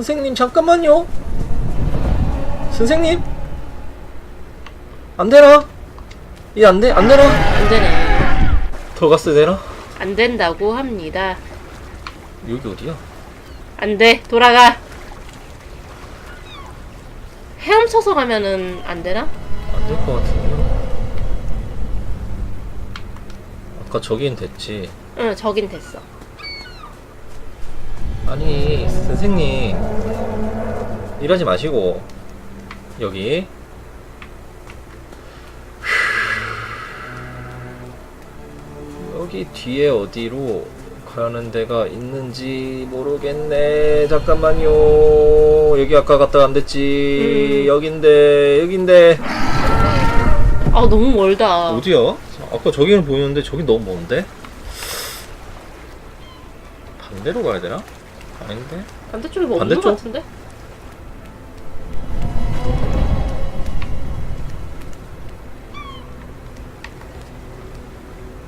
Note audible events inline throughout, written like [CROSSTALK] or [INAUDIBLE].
선생님 잠깐만요. 선생님 안 되나? 이 안 돼? 안 되나? 안 되네. 들어갔어야 되나? 안 된다고 합니다. 여기 어디야? 안 돼. 돌아가. 헤엄쳐서 가면은 안 되나? 안 될 것 같은데. 아까 저긴 됐지. 응, 저긴 됐어. 아니 선생님 일하지 마시고 여기 여기 뒤에 어디로 가는 데가 있는지 모르겠네 잠깐만요 여기 아까 갔다 안 됐지 음. 여긴데 여긴데 아, 너무 멀다. 어디야? 아까 저기는 보이는데 저기 너무 먼데? 반대로 가야 되나? 아닌데? 반대쪽에 뭐 없는 반대쪽? 것 같은데?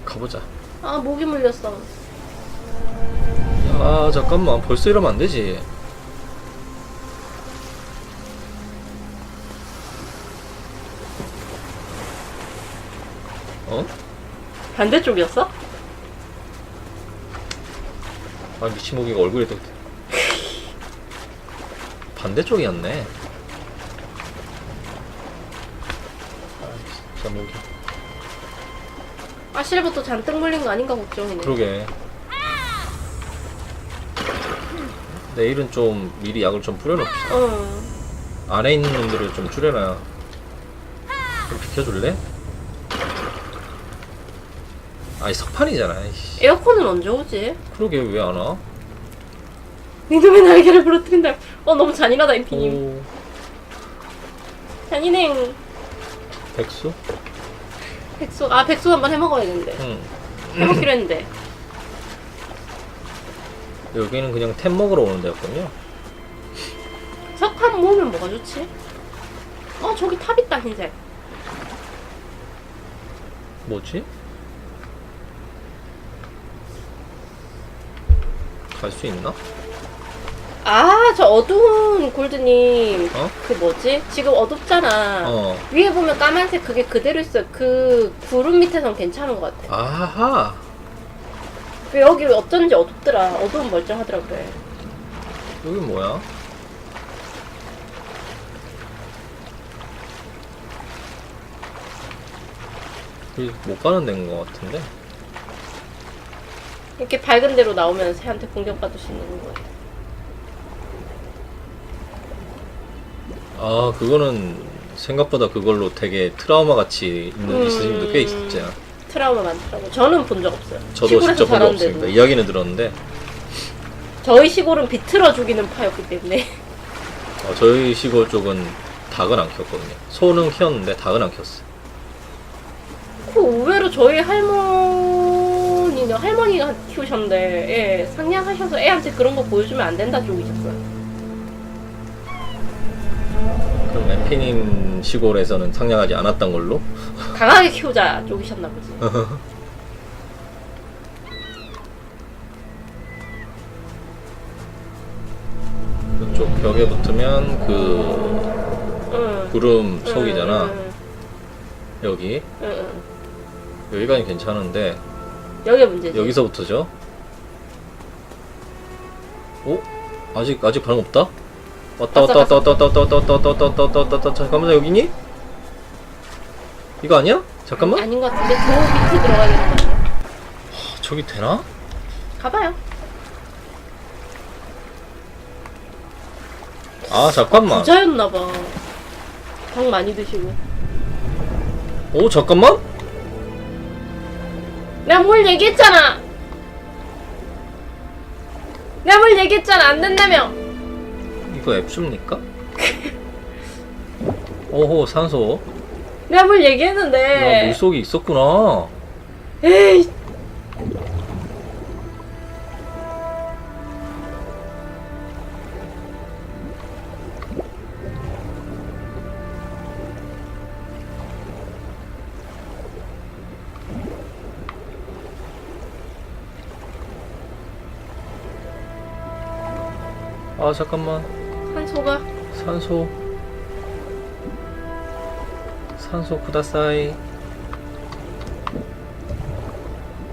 가보자 아, 목이 물렸어. 아 잠깐만 벌써 이러면 안 되지 어? 반대쪽이었어? 아 미친 모기가 얼굴에 또 반대쪽이었네 아 진짜 모기 아, 실부터 잔뜩 물린 거 아닌가 걱정이네. 그러게 내일은 좀 미리 약을 좀 뿌려놓읍시다 응. 안에 있는 놈들을 좀 줄여놔 좀 비켜줄래? 아이 석판이잖아 이씨. 에어컨은 언제 오지? 그러게 왜 안 와? 니놈의 날개를 부러뜨린다. 어, 너무 잔인하다, 임피님. 오 잔인행. 백수? 백수, 아, 백수 한번 해먹어야겠는데. 응 해먹기로 했는데. [CLEARS THROAT] 여기는 그냥 템 먹으러 오는 데였군요 석판 모으면 뭐가 좋지? 어, 저기 탑 있다, 흰색. 뭐지? 갈 수 있나? 아, 저 어두운 골드님. 어? 그 뭐지? 지금 어둡잖아. 어 위에 보면 까만색 그게 그대로 있어요. 그 구름 밑에선 괜찮은 것 같아. 아하 왜 여기 어쩐지 어둡더라. 어두운 멀쩡하더라 그래. 여기 뭐야? 여기 못 가는 데인 것 같은데? 이렇게 밝은 데로 나오면 새한테 공격받을 수 있는 거예 아 그거는 생각보다 그걸로 되게 트라우마 같이 있는 음. 있으신 분도 꽤 있었죠. 트라우마 많더라고. 저는 본 적 없어요. 저도 시골에서 직접 본적 살았는데도. 없습니다. 이야기는 들었는데 저희 시골은 비틀어 죽이는 파였기 때문에. 어, 저희 시골 쪽은 닭은 안 키웠거든요. 소는 키웠는데 닭은 안 키웠어요. 그 의외로 저희 할머니는 할머니가 키우셨는데 예, 상냥하셔서 애한테 그런 거 보여주면 안 된다 쪽이셨어요. 그럼 엠피님 시골에서는 상냥하지 않았던 걸로? 강하게 키우자 쪽이셨나 보지. [LAUGHS] 그쪽 벽에 붙으면 그 응. 구름 속이잖아. 응, 여기 응. 여기까지 괜찮은데 여기가 문제지. 여기서부터죠? 어? 아직 아직 반응 없다? 왔다 왔다 왔다 왔다 왔다 왔다 왔다 왔다 왔다 왔다 왔다 왔다 왔다 잠깐만 여기니? 이거 아니야? 잠깐만 아닌 것 같은데 저 밑에 들어가야 되는 거 아니야? 아, 저기 되나? 가봐요. 아 잠깐만 부자였나 봐. 닭 많이 드시고. 오 잠깐만 내가 뭘 얘기했잖아. 내가 뭘 얘기했잖아. 안 된다며. 이거 앱습니까? 오호 산소 내가 뭘야 얘기했는데. 물속에 있었구나 에이. 아 잠깐만 산소가? 산소. 산소 쿠다사이.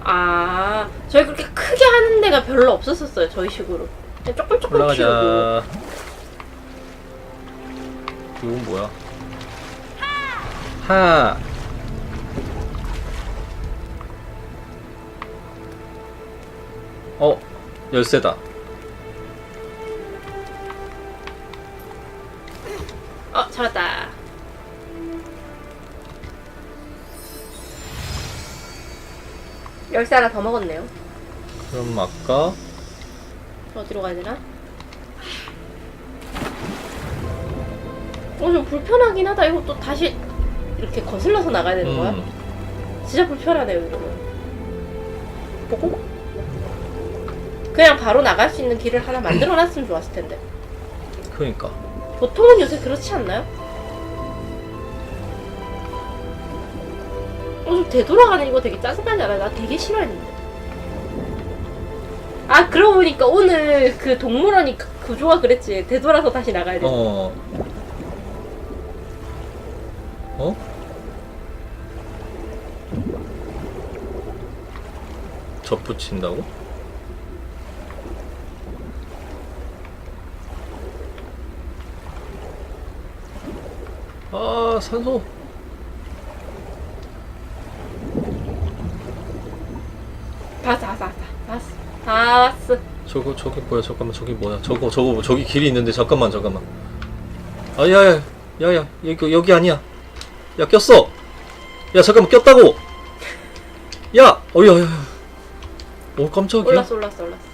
아 저희 그렇게 크게 하는 데가 별로 없었었어요 저희 식으로. 그냥 조금 조금 키우고 올라가자. 이건 뭐야? 하! 어, 열쇠다. 어 잡았다 열쇠 하나 더 먹었네요 그럼 아까 어디로 가야 되나? 어, 좀 불편하긴 하다. 이거 또 다시 이렇게 거슬러서 나가야 되는 거야? 음, 진짜 불편하네요, 이거는. 보고? 그냥 바로 나갈 수 있는 길을 하나 만들어 놨으면 좋았을 텐데. 그러니까 보통은 요새 그렇지 않나요? 어, 좀 되돌아가는 이거 되게 짜증나지 않아요? 나 되게 싫어했는데. 아, 그러고 보니까 오늘 그 동물원이 그- 구조가 그랬지. 되돌아서 다시 나가야 돼. 어. 어? 접붙인다고? 아, 산소. 다 왔어. 다 왔어. 저거 저기 뭐야? 잠깐만 저기 뭐야? 저거 저거 저기 길이 있는데 잠깐만 잠깐만. 아 야야 야야 여기 여기 아니야. 야 꼈어. 야 잠깐만 꼈다고. 야 어야야. 오 깜짝이야. 올랐어, 올랐어, 올랐어.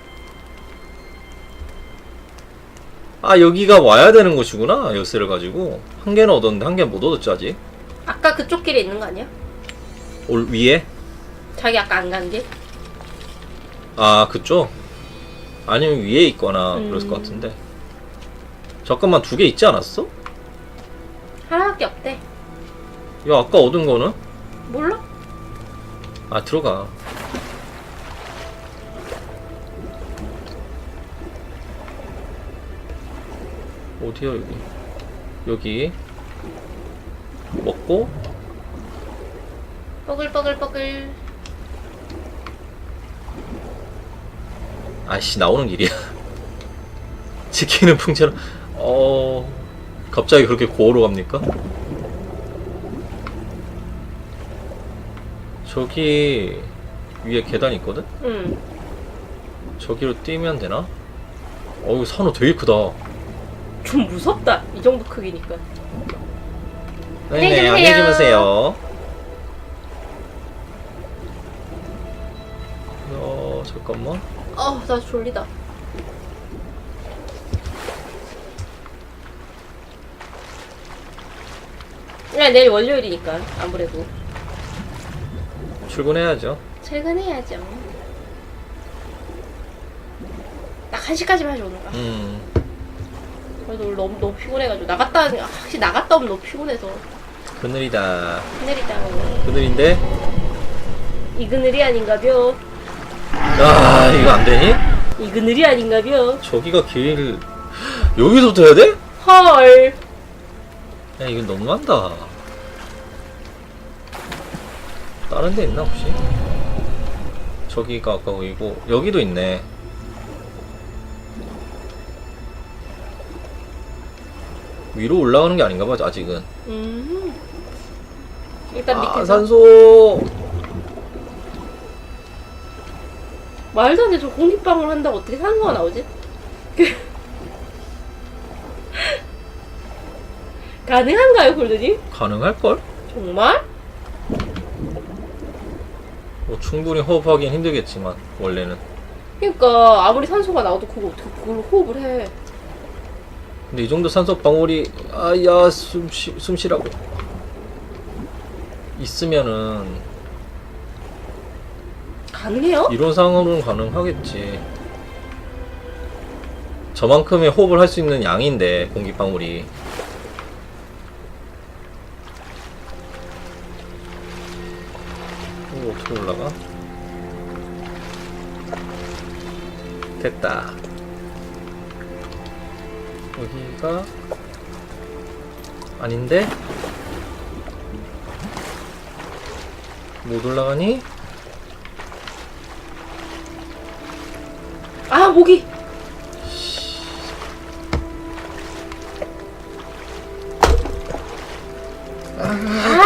아 여기가 와야 되는 곳이구나 열쇠를 가지고 한 개는 얻었는데 한 개는 못 얻었지 아직. 아까 그쪽 길에 있는 거 아니야? 올 위에? 자기 아까 안 간 길? 아 그쪽? 아니면 위에 있거나 음. 그랬을 것 같은데. 잠깐만 두 개 있지 않았어? 하나밖에 없대. 야 아까 얻은 거는? 몰라? 아 들어가 어디야 여기 여기 먹고 뻐글뻐글뻐글. 아씨 나오는 길이야 [LAUGHS] 지키는 풍채로 어 갑자기 그렇게 고어로 갑니까? 저기 위에 계단 있거든? 응. 저기로 뛰면 되나? 어우 산호 되게 크다 좀 무섭다. 이 정도 크기니까. 안녕히 네네, 주무세요. 안녕히 주무세요. 어, 잠깐만. 어, 나 졸리다. 야, 내일 월요일이니까, 아무래도. 출근해야죠. 출근해야죠. 딱 1시까지만 하죠, 오늘. 아, 음, 그래도 오늘 너무, 너무 피곤해가지고. 나갔다, 아, 확실히 나갔다 오면 너무 피곤해서. 그늘이다. 그늘이다. 그늘인데? 이 그늘이 아닌가벼. 아, 이거 안 되니? 이 그늘이 아닌가벼. 저기가 길, 여기서부터 해야 돼? 헐. 야, 이거 너무한다. 다른 데 있나, 혹시? 저기가 아까 보이고, 여기도 있네. 위로 올라가는 게 아닌가 봐, 아직은. 음. 일단 아, 밑에서. 산소. 말도 안 돼. 저 공기방울 한다고 어떻게 산소가 나오지? [LAUGHS] 가능한가요, 골드님? 가능할걸? 정말? 뭐 충분히 호흡하기는 힘들겠지만 원래는 그러니까 아무리 산소가 나와도 그거 어떻게 그걸 호흡을 해? 근데 이 정도 산소 방울이 아야 숨쉬 숨쉬라고 있으면은 가능해요? 이런 상황으로는 가능하겠지 저만큼의 호흡을 할 수 있는 양인데 공기 방울이 이거 어떻게 올라가? 됐다 여기가 아닌데? 못 올라가니? 아 모기 아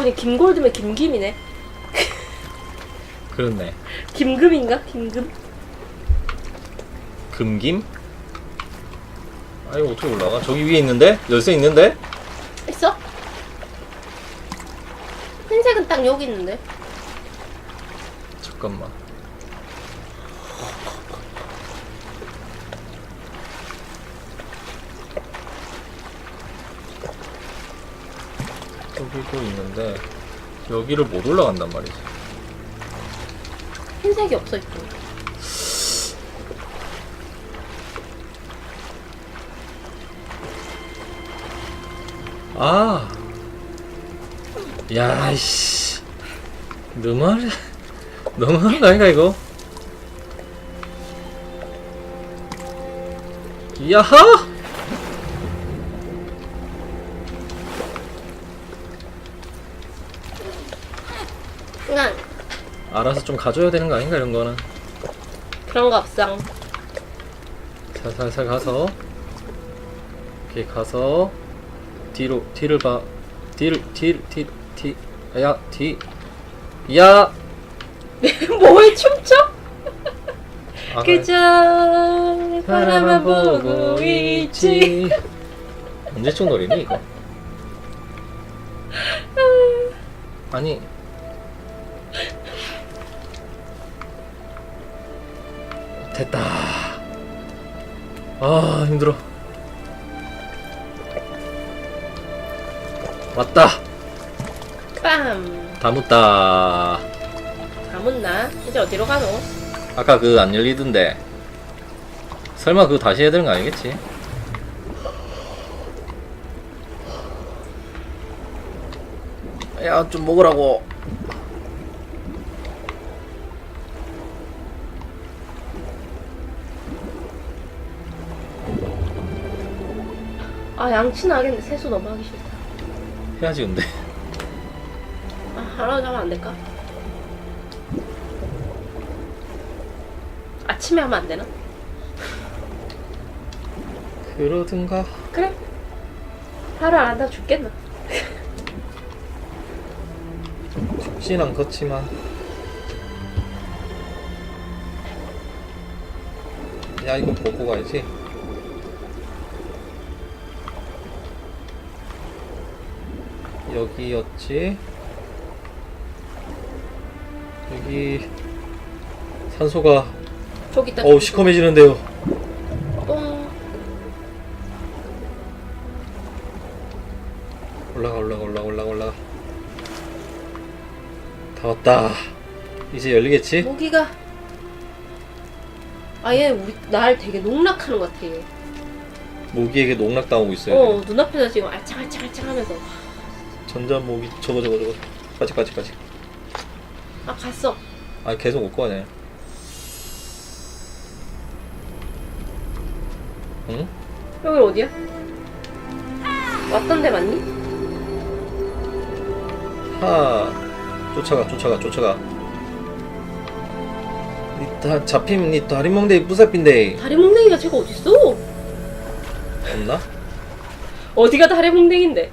보니 김골드면 김김이네 [LAUGHS] 그렇네 김금인가 김금 금김? 아 이거 어떻게 올라가? 저기 위에 있는데? 열쇠 있는데? 있어 흰색은 딱 여기 있는데 잠깐만 여기도 있는데 여기를 못 올라간단 말이지. 흰색이 없어 있고 아! 야이씨. 너무하네 너무한 거 아닌가 이거? 야하 알아서 좀 가져야 되는 거 아닌가 이런 거는? 그런 거 없어. 자 살살 가서. 이렇게 가서. 뒤로 뒤를 봐. 뒤를 뒤를 뒤뒤야뒤야! 뭐에 춤춰? 아, 그저 바라만 보고 있지. 언제쯤 노래니 이거? [LAUGHS] 아니 됐다. 아 힘들어. 왔다. 빰 다 묻다. 다 묻나? 이제 어디로 가노? 아까 그 안 열리던데. 설마 그거 다시 해야 되는 거 아니겠지? 야, 좀 먹으라고. 아 양치 나겠는데 세수 너무 하기 싫다 해야지, 근데. 아 하루 자면 안 될까? 아침에 하면 안 되나? 그러든가. 그래 하루 안 한다 죽겠나? 죽진 않겠지만. 야, 이거 보고 가야지. 여기였지? 여기 산소가 저기 있다 어우 시커매지는데요. 똥 올라가 올라가 올라가 올라가 올라가. 다 왔다. 이제 열리겠지? 모기가 아얘 우리 날 되게 농락하는 것 같아 얘. 모기에게 농락당하고 있어요. 어 눈앞에서 지금 알짱알짱알짱 하면서 전자 모기 저거 저거 저거 까지 까지 까지. 아 갔어 아 계속 올 거네. 응? 여기 어디야? 왔던 데 맞니? 하 쫓아가 쫓아가 쫓아가. 니다 잡히면 니 다리 멍대이 뿌사핀데 다리 몽댕이가 지금 어딨어? 없나? 어디가 다리 몽댕인데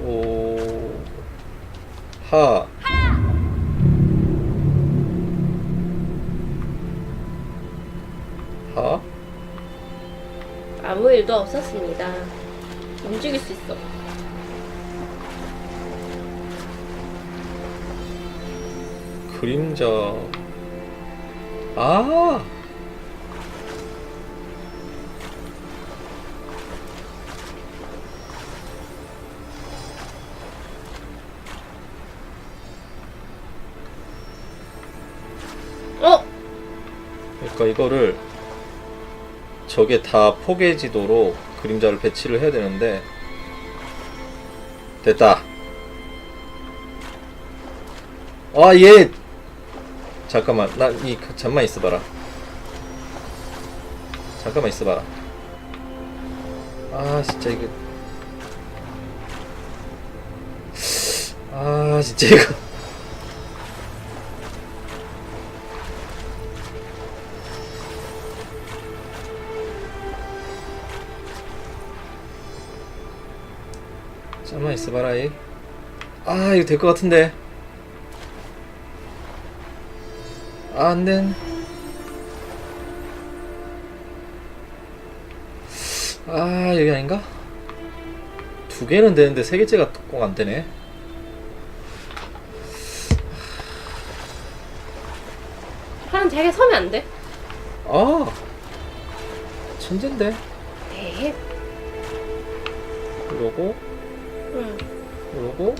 오. 하. 하? 아무 일도 없었습니다 움직일 수 있어 그림자. 아. 그러니까 이거를 저게 다 포개 지도록 그림자를 배치를 해야 되는데 됐다. 아얘! 잠깐만 나이 그 잠만 있어봐라. 잠깐만 있어봐라. 아 진짜 이거. 아 진짜 이거. 잠만 있어봐라, 이. 아, 이거 될 것 같은데. 아, 안 된. 아, 여기 아닌가? 두 개는 되는데 세 개째가 꼭 안 되네. 하는 자기가 서면 안 돼? 아, 천재인데. 네. 그러고, 응. 그러고.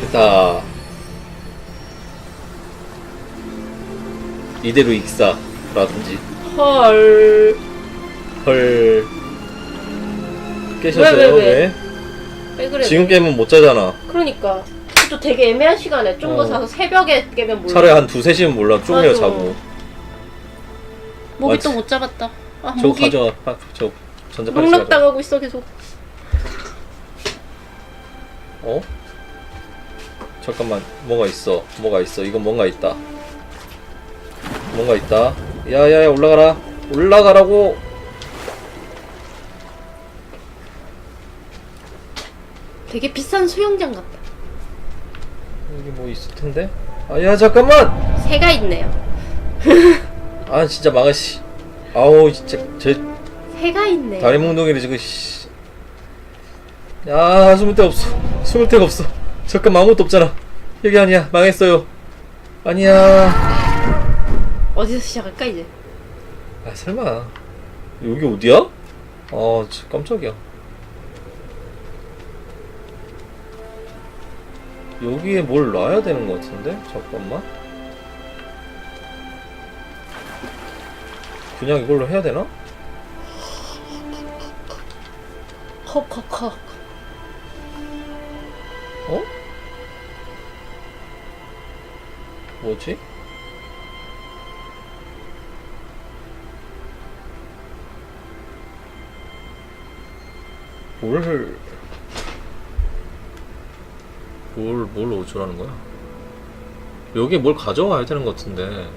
됐다. 이대로 익사라든지. 헐. 헐. 깨셨어요? 왜, 왜, 왜? 왜 그래? 지금 깨면 못 자잖아. 그러니까. 또 되게 애매한 시간에 좀 더 어. 자서 새벽에 깨면 몰라. 차라리 한 두세 시면 몰라. 맞아. 자고. 목이 맞아. 또못 잡았다. 아, 저거 목이 가져와. 아, 저 전자파리 농락 가져와. 당하고 있어 계속. 어? 잠깐만. 뭐가 있어? 뭐가 있어? 이건 뭔가 있다. 뭔가 있다. 야야야 올라가라. 올라가라고. 되게 비싼 수영장 같다. 여기 뭐 있을 텐데. 아야 잠깐만. 새가 있네요. 아 진짜 망아 씨. 아우 진짜 제 새가 있네. 다리 몽둥이를 지금 씨. 야 숨을 데가 없어 숨을 데가 없어 잠깐 아무것도 없잖아 여기 아니야 망했어요 아니야 어디서 시작할까 이제? 아 설마 여기 어디야? 아 진짜 깜짝이야 여기에 뭘 놔야 되는 것 같은데 잠깐만 그냥 이걸로 해야 되나? 컵컵컵. 어? 뭐지? 뭘, 뭘, 뭘 어쩌라는 거야? 여기 뭘 가져와야 되는 것 같은데.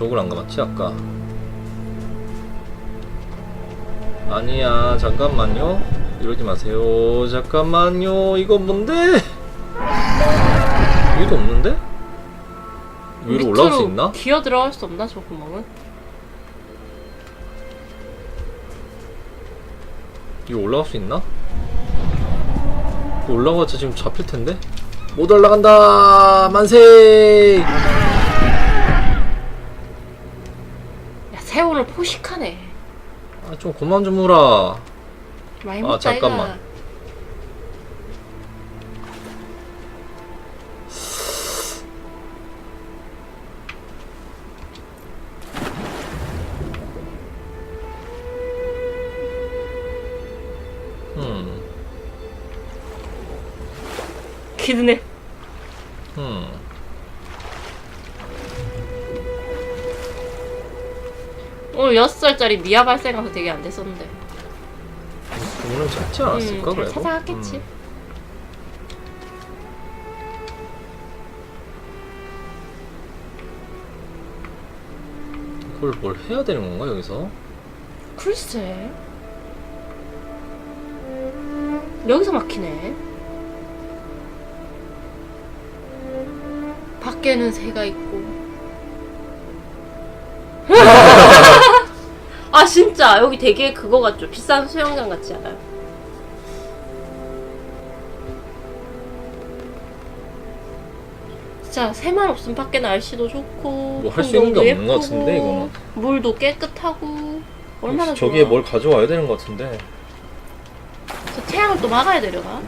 이쪽을 안 가봤지 아까 아니야 잠깐만요 이러지 마세요 잠깐만요 이거 뭔데 위도 없는데? 위로 올라올 수 있나? 기어 들어갈 수 없나 저 구멍은? 이거 올라갈 수 있나? 이거 올라가자 지금 잡힐 텐데 못 올라간다 만세 야 새우를 포식하네. 아좀 그만 좀 물어 많이 아, 먹자 잠깐만. 이가. 음, 기드네. 음. 오늘 6살짜리 미아 발생해서 되게 안 됐었는데. 오늘 찾지 않았을까 음, 잘 그래도? 찾아갔겠지. 음. 그걸 뭘 해야 되는 건가 여기서? 글쎄. 여기서 막히네. 밖에는 새가 있고. [LAUGHS] 아 진짜 여기 되게 그거 같죠? 비싼 수영장 같지 않아요? 진짜 새만 없으면 밖에 날씨도 좋고 뭐 할 수 있는 게 없는 것 풍경도 같은데, 예쁘고, 이거는. 물도 깨끗하고 얼마나 저기에 좋아. 뭘 가져와야 되는 것 같은데. 저 태양을 또 막아야 되려나?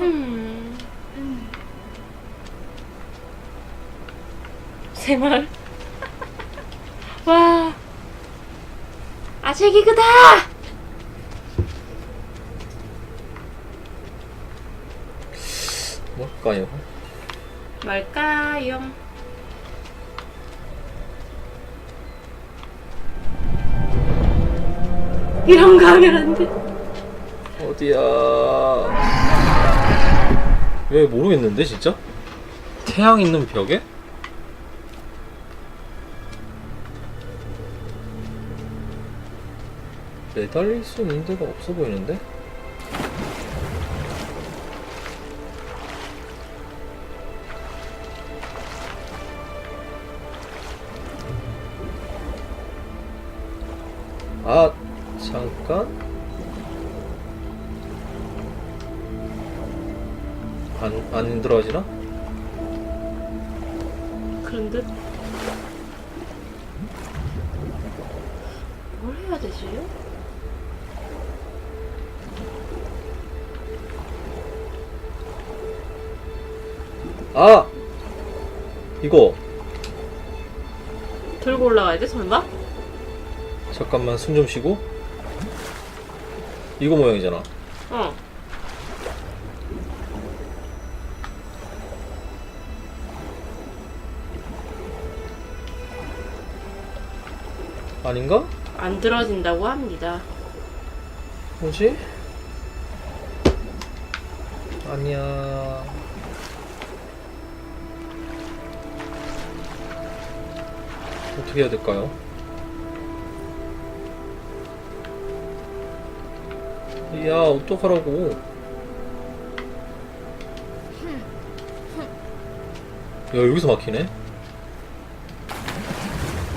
음. 새말. 와. 아직 이거다! 뭘까요? 뭘까요? 이런 거 하면 안 돼. 어디야? 왜 모르겠는데 진짜? 태양 있는 벽에? 매달릴 수 있는 데가 없어 보이는데? 아, 잠깐. 안, 안 들어가지나? 그런 듯. 뭘 해야 되지? 아! 이거, 들고 올라가야 돼, 설마? 잠깐만 숨 좀 쉬고. 이거 모양이잖아. 어. 아닌가? 안 들어진다고 합니다. 뭐지? 아니야. 어떻게 해야 될까요? 야, 어떡하라고. 야, 여기서 막히네?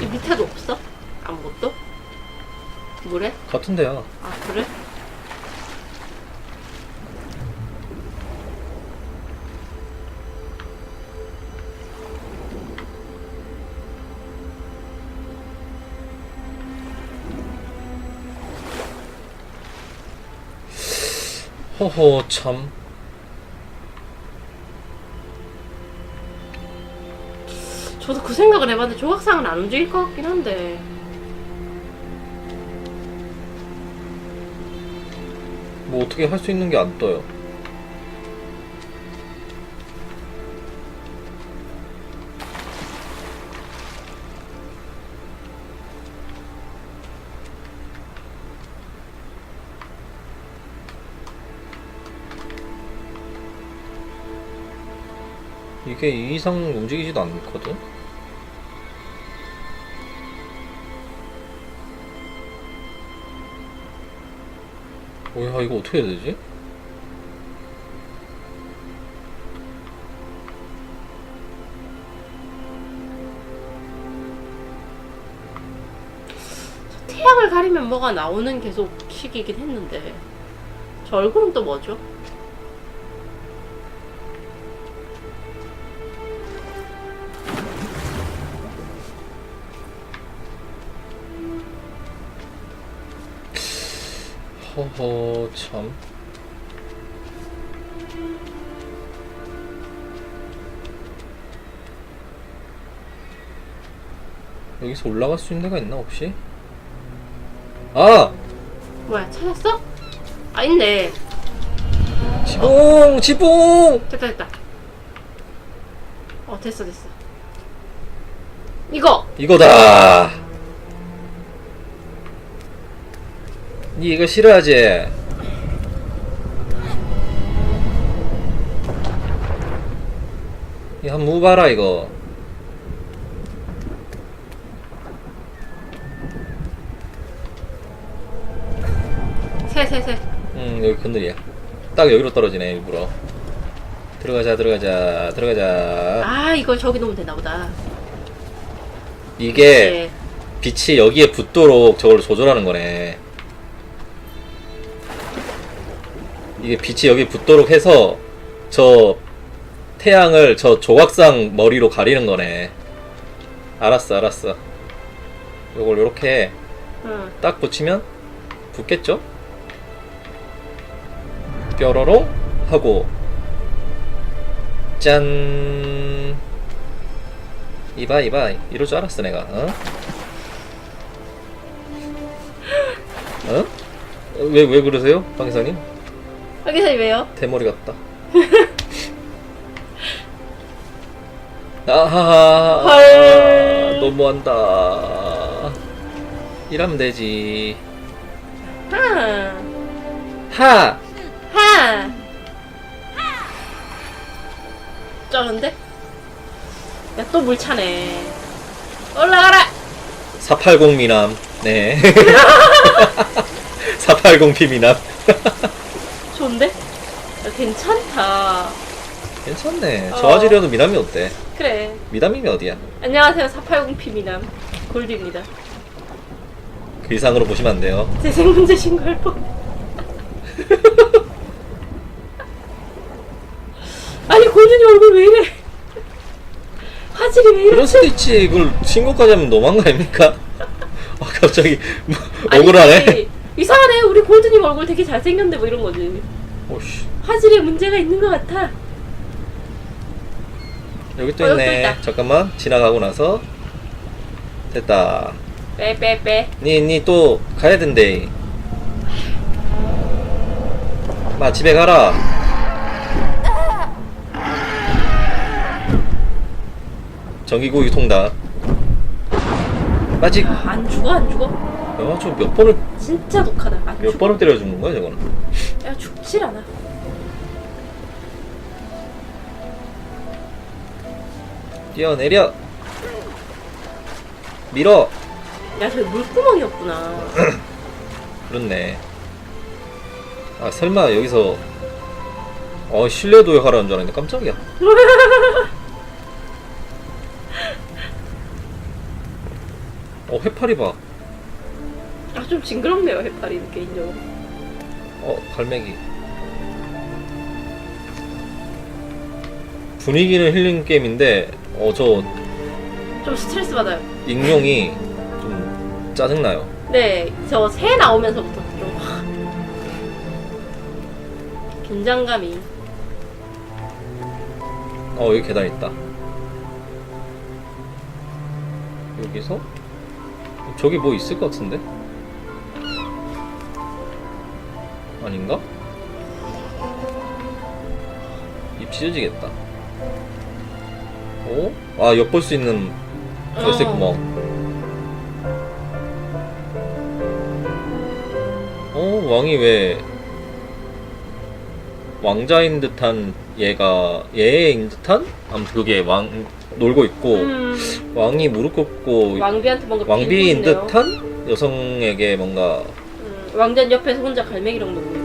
이 밑에도 없어? 아무것도? 물에? 같은 데야. 아, 그래? 허허, 참. 저도 그 생각을 해봤는데 조각상은 안 움직일 것 같긴 한데. 뭐 어떻게 할 수 있는 게 안 떠요. 이게 이 이상 움직이지도 않거든? 뭐야 이거 어떻게 해야 되지? 태양을 가리면 뭐가 나오는 계속 식이긴 했는데. 저 얼굴은 또 뭐죠? 허허 참 여기서 올라갈 수 있는 데가 있나 혹시? 아! 뭐야, 찾았어? 아, 있네. 지붕! 지붕! 됐다, 됐다. 어, 됐어, 됐어. 이거! 이거다! 니 이거 싫어하지? 이거 한번 봐라 이거 새, 새, 새. 음 여기 그늘이야 딱 여기로 떨어지네 일부러 들어가자 들어가자 들어가자 아, 이거 저기 놓으면 되나 보다. 이게 예. 빛이 여기에 붙도록 저걸 조절하는 거네 이게 빛이 여기 붙도록 해서 저 태양을 저 조각상 머리로 가리는 거네. 알았어, 알았어. 요걸 요렇게 응. 딱 붙이면 붙겠죠? 뾰로롱 하고 짠 이봐 이봐 이럴 줄 알았어 내가 어? 어? 왜, 왜 그러세요? 박 기사님? 여기서 왜요? 대머리 같다 [LAUGHS] 아하하 헐. 너무한다 이러면 되지 하. 하! 하. 쩌는데? 야, 또 물 차네. 올라가라! 480 미남. 네. [LAUGHS] 480p 미남. [LAUGHS] 좋은데? 야, 괜찮다. 괜찮네. 어. 저 화질이어도 미남이 어때? 그래. 미남이면 어디야? 안녕하세요. 480p 미남. 골드입니다. 그 이상으로 보시면 안 돼요. 재생 문제 신고할 뻔. 아니, 골든이 얼굴 왜 이래? 화질이 왜 이래? 그럴 수도 있지. 그걸 신고까지 하면 너무한 거 아닙니까? [LAUGHS] 아, 갑자기 뭐, 아니, 억울하네. 이상하네. 우리 골든님 얼굴 되게 잘생겼는데 뭐 이런 거지. 오씨. 화질에 문제가 있는 것 같아. 여기 또 어, 여기 또 있네. 있다. 잠깐만. 지나가고 나서. 됐다. 빼, 빼, 빼. 니, 니 또 가야 된대. 마, 집에 가라. 전기구이 통닭. 아직, 야, 안 죽어, 안 죽어. 야, 저몇 번을, 진짜 독하다. 안몇 죽어. 번을 때려주는 거야, 저거는. 야, 죽질 않아. 뛰어 내려. 밀어. 야, 저기 물구멍이었구나. [CLEARS THROAT] 그렇네. 아, 설마 여기서, 어, 실내도에 하라는 줄 알았는데 깜짝이야. [LAUGHS] 어, 해파리 봐. 아, 좀 징그럽네요, 해파리, 개인적으로. 어, 갈매기. 분위기는 힐링 게임인데, 어, 저 좀 스트레스 받아요. 익룡이 좀 짜증나요. 네, 저 새 나오면서부터 좀 확. 긴장감이. 어, 여기 계단 있다. 여기서? 저기 뭐 있을 것 같은데? 아닌가? 입 찢어지겠다. 어? 아, 엿볼 수 있는 열쇠 어. 구멍. 어, 왕이 왜 왕자인 듯한 얘가 얘인 듯한? 아무튼 그게 왕 놀고 있고 음, 왕이 무릎 꿇고 왕비한테 뭔가 왕비인 있네요. 듯한 여성에게 뭔가 음, 왕자는 옆에서 혼자 갈매기랑. 저- 불쌍해.